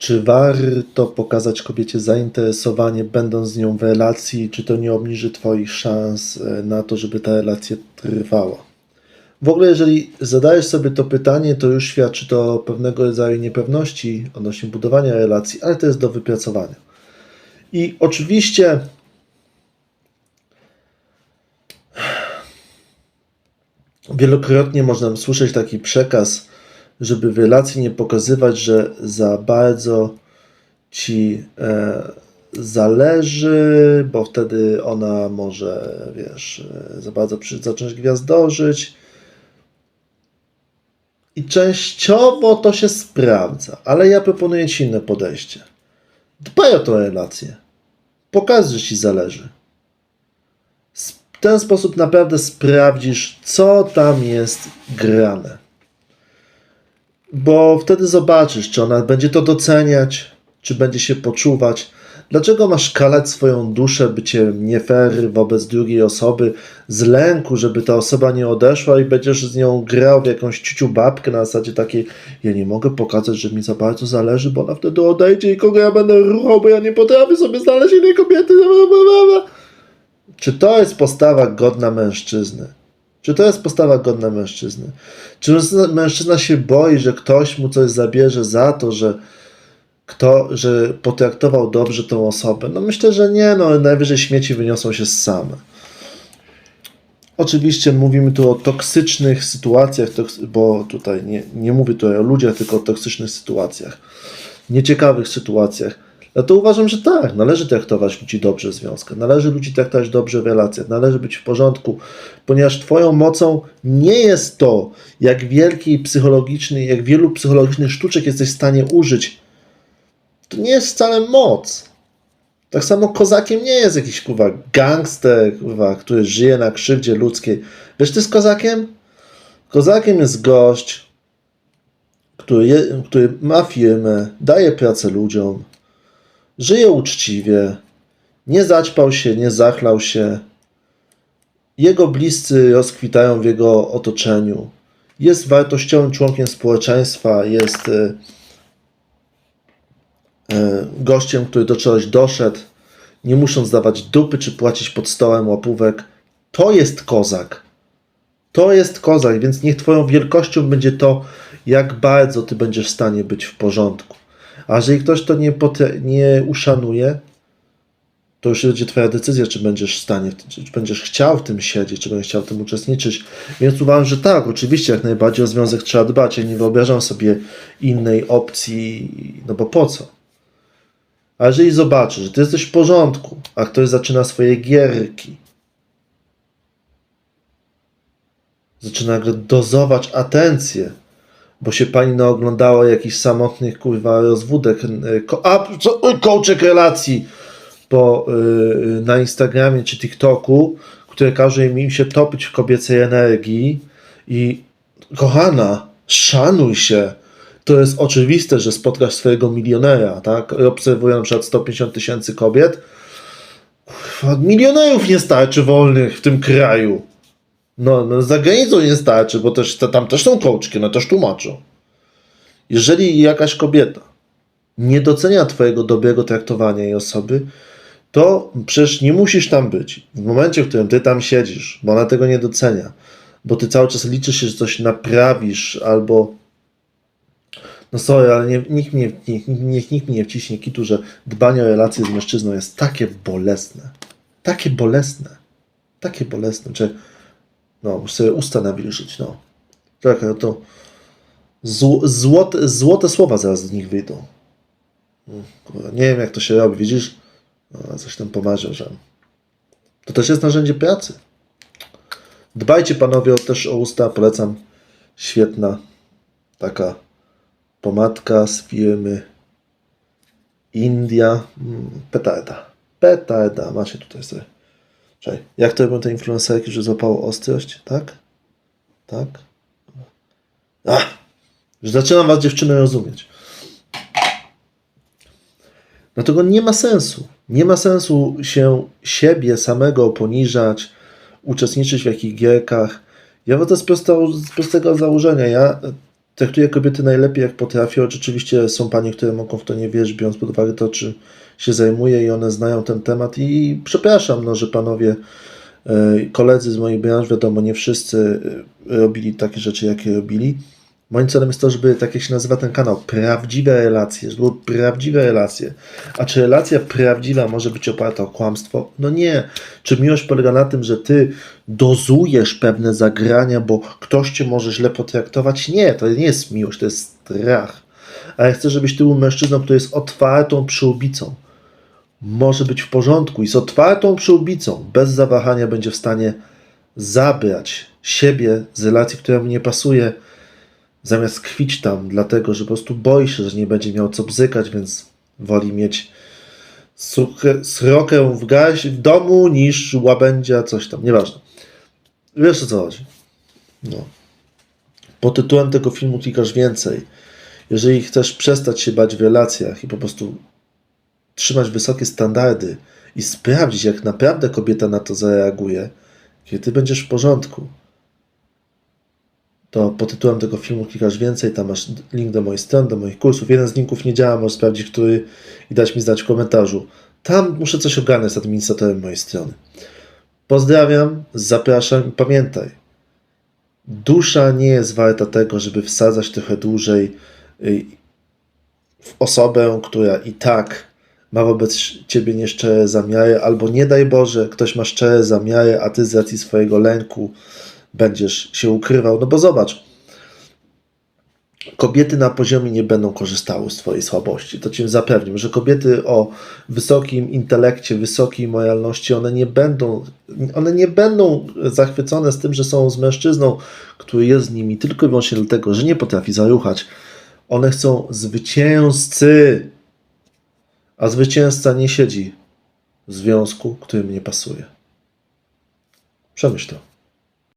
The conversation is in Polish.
Czy warto pokazać kobiecie zainteresowanie, będąc z nią w relacji, czy to nie obniży Twoich szans e, na to, żeby ta relacja trwała? W ogóle, jeżeli zadajesz sobie to pytanie, to już świadczy to pewnego rodzaju niepewności odnośnie budowania relacji, ale to jest do wypracowania. I oczywiście wielokrotnie można słyszeć taki przekaz, żeby w relacji nie pokazywać, że za bardzo ci e, zależy, bo wtedy ona może, wiesz, e, za bardzo przy, zacząć gwiazdorzyć. I częściowo to się sprawdza, ale ja proponuję ci inne podejście. Dbaj o tę relację. Pokaż, że ci zależy. W ten sposób naprawdę sprawdzisz, co tam jest grane. Bo wtedy zobaczysz, czy ona będzie to doceniać, czy będzie się poczuwać. Dlaczego masz kalać swoją duszę, bycie nie fair wobec drugiej osoby, z lęku, żeby ta osoba nie odeszła i będziesz z nią grał w jakąś ciuciu babkę na zasadzie takiej, ja nie mogę pokazać, że mi za bardzo zależy, bo ona wtedy odejdzie i kogo ja będę ruchał, bo ja nie potrafię sobie znaleźć innej kobiety. Czy to jest postawa godna mężczyzny? Czy to jest postawa godna mężczyzny? Czy mężczyzna się boi, że ktoś mu coś zabierze za to, że kto, że potraktował dobrze tą osobę? No myślę, że nie, no najwyżej śmieci wyniosą się same. Oczywiście mówimy tu o toksycznych sytuacjach, bo tutaj nie, nie mówię tutaj o ludziach, tylko o toksycznych sytuacjach, nieciekawych sytuacjach. Dlatego uważam, że tak, należy traktować ludzi dobrze w związkach, należy ludzi traktować dobrze w relacjach, należy być w porządku, ponieważ Twoją mocą nie jest to, jak wielki psychologiczny, jak wielu psychologicznych sztuczek jesteś w stanie użyć. To nie jest wcale moc. Tak samo kozakiem nie jest jakiś kurwa gangster, kurwa, który żyje na krzywdzie ludzkiej. Wiesz, ty z kozakiem? Kozakiem jest gość, który, je, który ma firmę, daje pracę ludziom, żyje uczciwie, nie zaćpał się, nie zachlał się. Jego bliscy rozkwitają w jego otoczeniu. Jest wartościowym członkiem społeczeństwa, jest e, e, gościem, który do czegoś doszedł, nie musząc dawać dupy czy płacić pod stołem łapówek. To jest kozak. To jest kozak, więc niech Twoją wielkością będzie to, jak bardzo Ty będziesz w stanie być w porządku. A jeżeli ktoś to nie, nie uszanuje, to już będzie Twoja decyzja, czy będziesz w stanie, czy będziesz chciał w tym siedzieć, czy będziesz chciał w tym uczestniczyć. Więc uważam, że tak, oczywiście, jak najbardziej o związek trzeba dbać. Ja nie wyobrażam sobie innej opcji, no bo po co? A jeżeli zobaczysz, że Ty jesteś w porządku, a ktoś zaczyna swoje gierki, zaczyna dozować atencję, bo się pani naoglądała jakichś samotnych kurwa rozwódek, ko- a co, coachek relacji po, y, na Instagramie czy TikToku, które każe im się topić w kobiecej energii i kochana, szanuj się. To jest oczywiste, że spotkasz swojego milionera, tak? Obserwuję na przykład 150 tysięcy kobiet. Milionerów nie starczy wolnych w tym kraju. No, no za granicą nie starczy, bo też, tam też są kołczki, no też tłumaczą. Jeżeli jakaś kobieta nie docenia Twojego dobrego traktowania jej osoby, to przecież nie musisz tam być. W momencie, w którym Ty tam siedzisz, bo ona tego nie docenia, bo Ty cały czas liczysz się, że coś naprawisz, albo no sorry, ale nie, nikt, mnie, niech, niech nikt mi nie wciśnie kitu, że dbanie o relacje z mężczyzną jest takie bolesne. Takie bolesne. Takie bolesne. Czy no, muszę sobie usta nawilżyć, no. Czekaj, no to zł, złote, złote słowa zaraz z nich wyjdą. Mm, Nie wiem, jak to się robi, widzisz? No, coś tam pomarzył, że... To też jest narzędzie pracy. Dbajcie panowie też o usta, polecam. Świetna taka pomadka z firmy India. Mm, Petarda. Petarda. Macie tutaj sobie. Czekaj, jak to robią te influencerki, że złapało ostrość? Tak? Tak? Ach, już zaczynam was dziewczyny rozumieć. Dlatego nie ma sensu. Nie ma sensu się siebie samego poniżać, uczestniczyć w jakichś gierkach. Ja wychodzę z, z prostego założenia. Ja Traktuję kobiety najlepiej jak potrafię. Oczywiście są panie, które mogą w to nie wierzyć, biorąc pod uwagę to, czy się zajmuję i one znają ten temat i przepraszam, no, że panowie e, koledzy z mojej branży, wiadomo, nie wszyscy e, robili takie rzeczy, jakie robili. Moim celem jest to, żeby, tak jak się nazywa ten kanał, prawdziwe relacje, żeby były prawdziwe relacje. A czy relacja prawdziwa może być oparta o kłamstwo? No nie. Czy miłość polega na tym, że ty dozujesz pewne zagrania, bo ktoś cię może źle potraktować? Nie, to nie jest miłość, to jest strach. A ja chcę, żebyś ty był mężczyzną, który jest otwartą przyłbicą. Może być w porządku i z otwartą przyłbicą, bez zawahania będzie w stanie zabrać siebie z relacji, która mu nie pasuje, zamiast kwić tam, dlatego że po prostu boi się, że nie będzie miał co bzykać, więc woli mieć srokę w, gaś, w domu niż łabędzia, coś tam, nieważne. Wiesz o co chodzi. No. Pod tytułem tego filmu klikasz więcej. Jeżeli chcesz przestać się bać w relacjach i po prostu trzymać wysokie standardy i sprawdzić, jak naprawdę kobieta na to zareaguje, kiedy ty będziesz w porządku, to pod tytułem tego filmu klikasz więcej, tam masz link do moich stron, do moich kursów. Jeden z linków nie działa, możesz sprawdzić, który i dać mi znać w komentarzu. Tam muszę coś ogarnąć z administratorem mojej strony. Pozdrawiam, zapraszam i pamiętaj, dusza nie jest warta tego, żeby wsadzać trochę dłużej y, w osobę, która i tak ma wobec ciebie nieszczere zamiary, albo nie daj Boże, ktoś ma szczere zamiary, a ty z racji swojego lęku będziesz się ukrywał. No bo zobacz, kobiety na poziomie nie będą korzystały z twojej słabości. To cię zapewniam, że kobiety o wysokim intelekcie, wysokiej moralności, one nie będą, one nie będą zachwycone z tym, że są z mężczyzną, który jest z nimi tylko i wyłącznie dlatego, że nie potrafi zaruchać. One chcą zwycięzcy, a zwycięzca nie siedzi w związku, który nie pasuje. Przemyśl to.